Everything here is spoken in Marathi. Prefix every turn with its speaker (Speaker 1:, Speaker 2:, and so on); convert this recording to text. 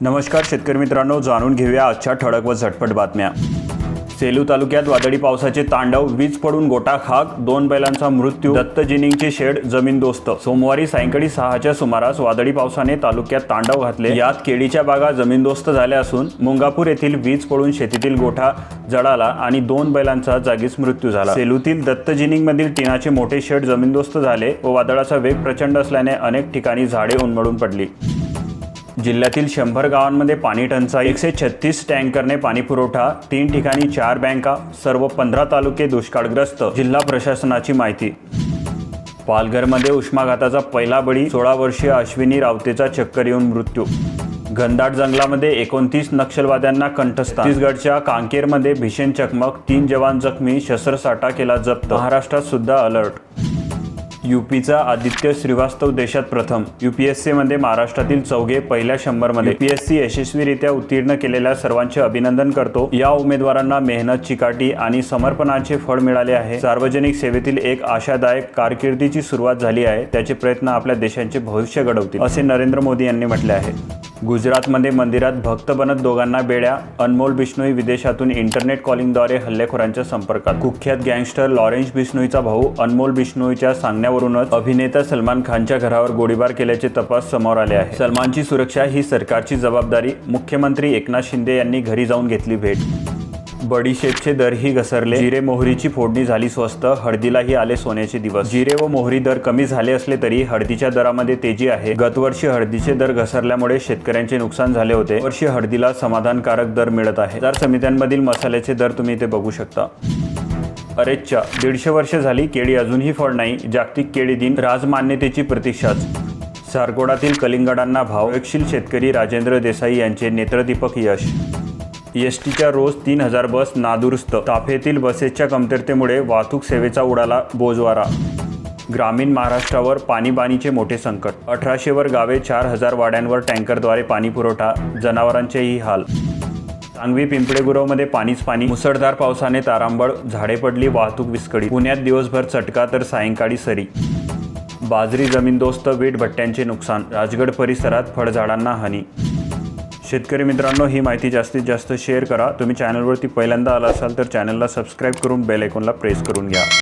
Speaker 1: नमस्कार शेतकरी मित्रांनो जाणून घेऊया आजच्या ठळक व झटपट बातम्या. सेलू तालुक्यात वादळी पावसाचे तांडव वीज पडून गोटा खाक दोन बैलांचा मृत्यू दत्त जिनिंगचे शेड जमीनदोस्त सोमवारी सायंकाळी सहाच्या सुमारास वादळी पावसाने तालुक्यात तांडव घातले. यात केळीच्या बागा जमीनदोस्त झाल्या असून मुंगापूर येथील वीज पडून शेतीतील गोठा जळाला आणि दोन बैलांचा जागीच मृत्यू झाला. सेलूतील दत्त जिनिंगमधील टिनाचे मोठे शेड जमीनदोस्त झाले व वादळाचा वेग प्रचंड असल्याने अनेक ठिकाणी झाडे उन्मळून पडली. जिल्ह्यातील शंभर गावांमध्ये पाणी टंचाई एकशे छत्तीस टँकरने पाणी पुरवठा तीन ठिकाणी चार बँका सर्व पंधरा तालुके दुष्काळग्रस्त जिल्हा प्रशासनाची माहिती. पालघरमध्ये उष्माघाताचा पहिला बळी सोळा वर्षीय अश्विनी रावतेचा चक्कर येऊन मृत्यू. घनदाट जंगलामध्ये एकोणतीस नक्षलवाद्यांना कंठस्थ छत्तीसगडच्या कांकेरमध्ये भीषण चकमक तीन जवान जखमी शस्त्रसाठा केला जप्त. महाराष्ट्रात सुद्धा अलर्ट युपीचा आदित्य श्रीवास्तव देशात प्रथम. युपीएससीमध्ये महाराष्ट्रातील चौघे पहिल्या शंभरमध्ये. युपीएससी यशस्वीरित्या उत्तीर्ण केलेल्या सर्वांचे अभिनंदन करतो. या उमेदवारांना मेहनत चिकाटी आणि समर्पणाचे फळ मिळाले आहे. सार्वजनिक सेवेतील एक आशादायक कारकिर्दीची सुरुवात झाली आहे. त्याचे प्रयत्न आपल्या देशांचे भविष्य घडवतील असे नरेंद्र मोदी यांनी म्हटले आहे. गुजरातमध्ये मंदिरात भक्त बनत दोघांना बेड्या अनमोल बिष्णोई विदेशातून इंटरनेट कॉलिंगद्वारे हल्लेखोरांच्या संपर्कात. कुख्यात गँगस्टर लॉरेन्स बिष्णोईचा भाऊ अनमोल बिष्णोईच्या सांगण्यावरूनच अभिनेता सलमान खानच्या घरावर गोळीबार केल्याचे तपास समोर आले आहे. सलमानची सुरक्षा ही सरकारची जबाबदारी. मुख्यमंत्री एकनाथ शिंदे यांनी घरी जाऊन घेतली भेट. बडीशेपचे दरही घसरले. जिरे मोहरीची फोडणी झाली स्वस्त हळदीलाही आले सोन्याचे दिवस. जिरे व मोहरी दर कमी झाले असले तरी हळदीच्या दरामध्ये तेजी आहे. गतवर्षी हळदीचे दर घसरल्यामुळे शेतकऱ्यांचे नुकसान झाले होते. वर्षी हळदीला समाधानकारक दर मिळत आहे. तर समित्यांमधील मसाल्याचे दर तुम्ही इथे बघू शकता. अरेच्चा दीडशे वर्ष झाली केळी अजूनही फळ नाही. जागतिक केळी दिन राजमान्यतेची प्रतीक्षाच. सारगोडातील कलिंगडांना भाव. एकशील शेतकरी राजेंद्र देसाई यांचे नेत्रदीपक यश. एस टीच्या रोज तीन हजार बस नादुरुस्त. ताफेतील बसेसच्या कमतरतेमुळे वाहतूक सेवेचा उडाला बोजवारा. ग्रामीण महाराष्ट्रावर पाणीबाणीचे मोठे संकट. अठराशेवर गावे चार हजार वाड्यांवर टँकरद्वारे पाणी पुरवठा जनावरांचेही हाल. सांगवी पिंपळेगुरवमध्ये पाणीच पाणी मुसळधार पावसाने तारांबळ झाडे पडली वाहतूक विस्कळी पुण्यात दिवसभर चटका तर सायंकाळी सरी. बाजरी जमीनदोस्त वीट भट्ट्यांचे नुकसान. राजगड परिसरात फळझाडांना हानी. शेतकरी मित्रांनो ही माहिती जास्तीत जास्त शेअर करा. तुम्ही चॅनलवरती पहिल्यांदा आला असाल तर चॅनलला सबस्क्राईब करून बेल आयकॉनला प्रेस करून घ्या.